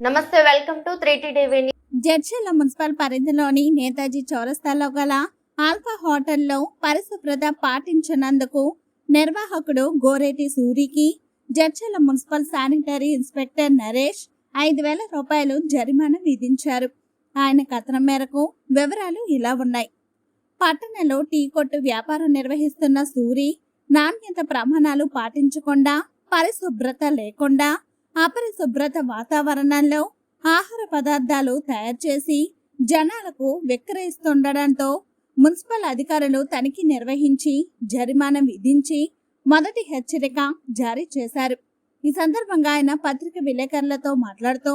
నమస్తే welcome to three TV Jadcherla municipal పరిధిలోని నేతాజీ చౌరస్తాలో గల ఆల్ఫా హోటల్లో పరిశుభ్రత పాటించినందుకు నిర్వాహకుడు Goreti సూరికి Jadcherla municipal sanitary inspector Naresh ఐదు వేల రూపాయలు జరిమానా విధించారు. ఆయన కథనం మేరకు వివరాలు ఇలా ఉన్నాయి. పట్టణంలో టీ కొట్టు వ్యాపారం నిర్వహిస్తున్న సూరి నాణ్యత ప్రమాణాలు పాటించకుండా పరిశుభ్రత లేకుండా అపరిశుభ్రత వాతావరణంలో ఆహార పదార్థాలు తయారు చేసి జనాలకు విక్రయిస్తుండటంతో మున్సిపల్ అధికారులు తనిఖీ నిర్వహించి జరిమానా విధించి మొదటి హెచ్చరిక జారీ చేశారు. ఈ సందర్భంగా ఆయన పత్రిక విలేకరులతో మాట్లాడుతూ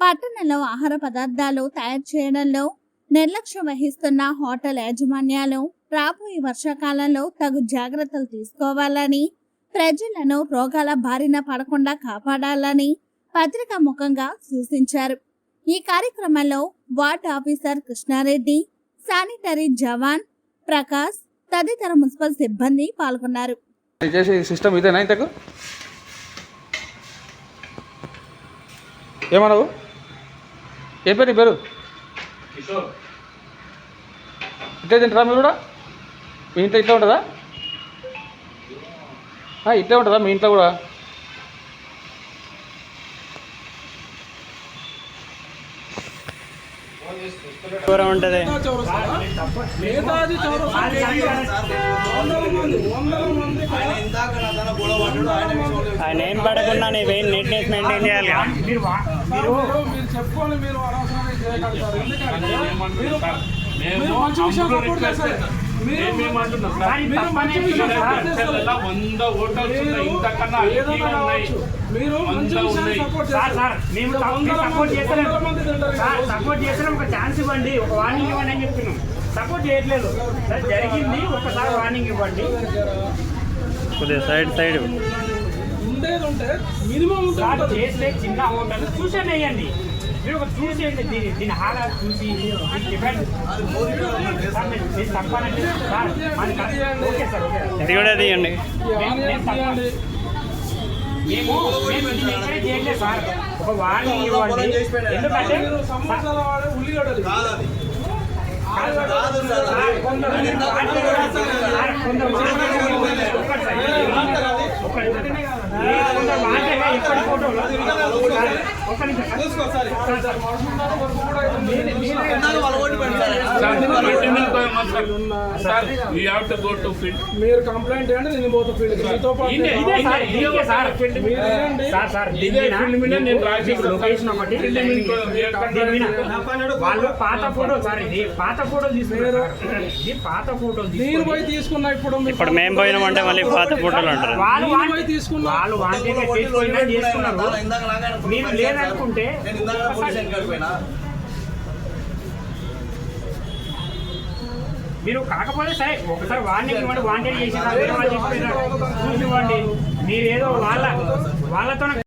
పట్టణంలో ఆహార పదార్థాలు తయారు చేయడంలో నిర్లక్ష్యం వహిస్తున్న హోటల్ యాజమాన్యాలు రాబోయే వర్షాకాలంలో తగు జాగ్రత్తలు తీసుకోవాలని ప్రజలను రోగాల బారిన పడకుండా కాపాడాలని పత్రికా ముఖంగా సూచించారు. ఈ కార్యక్రమంలో ward officer Krishna Reddy sanitary jawan Prakash తదితర మున్సిపల్ సిబ్బంది పాల్గొన్నారు. ఇది చేసే సిస్టమ్ ఇదేనా ఇంతకు? ఏమన్నావు ఏ పేరు నీ పేరు? ఇట్లే తింటారా మీరు కూడా? మీ ఇంట్లో ఇట్లా ఉంటుందా? ఇట్లే ఉంటుందా? మీ ఇంట్లో కూడా? దూరం ఉంటుంది. ఆయన ఏం పడకుండా నీ వెయిన్ నీట్నెస్ మెయింటైన్ చేయాలి కదా. మీరు మీరు చెప్పుకొని మీరు అనవసరంగా వంద హోటల్స్ ఉన్నాయి. ఇంతకన్నా మీరు సపోర్ట్ చేస్తున్నాం ఒక ఛాన్స్ ఇవ్వండి. ఒక వార్నింగ్ ఇవ్వండి అని చెప్తున్నాం సపోర్ట్ చేయట్లేదు. సార్ జరిగింది. ఒకసారి వార్నింగ్ ఇవ్వండి. Side side. ఉండేది ఉంటే మినిమం సార్ ఉంటుంది. చేస్తే చిన్న హోటల్. చూసే వేయండి. మీరు ఒక చూసేయండి దీని దీని హాలాలు చూసి దీని డిపెండ్ సార్ తప్పనండి ఓకే సార్ ఓకే ఇది కూడా తీయండి. మేము- మేము ఇది ఎంకరేజ్ చేయట్లేదు సార్. ఒక వార్నింగ్ ఇవ్వండి. ఎందుకంటే మీరు సమోసాల వాడే ఉల్లిగడ్డలు సార్, కొందరు ఒక్కటి సార్, సార్. మీరు- మీరు- sir you have to go to field మీరు కంప్లైంట్ చేయండి నేను పోతా ఫీల్డ్ మీతో పాటు ఇదే ఇదే సార్ ఇదే సార్. మీరు చేయండి. సార్ సార్ ఇదే దీని ఫీల్డ్ మీద నేను రాసి మీకు లొకేషన్ ఒకటి. ఫీల్డ్ మీద దీని మీద వాళ్ళు పాత ఫోటో సార్ ఇది పాత ఫోటో తీసుకున్నారు సార్. ఇది పాత ఫోటో నేను పోయి తీసుకున్నా ఇప్పుడు మేము పోయినామంటే మళ్ళీ పాత ఫోటోలు అంటారు. వాళ్ళు వాంటి- పోయి తీసుకున్నా. వాళ్ళు చేసుకున్నారు మీరు లేదనుకుంటే మీరు కాకపోతే సరే ఒకసారి వాడిని ఇవ్వండి వాంటెడ్ చేసి చూసి ఇవ్వండి మీరు ఏదో వాళ్ళ వాళ్ళతో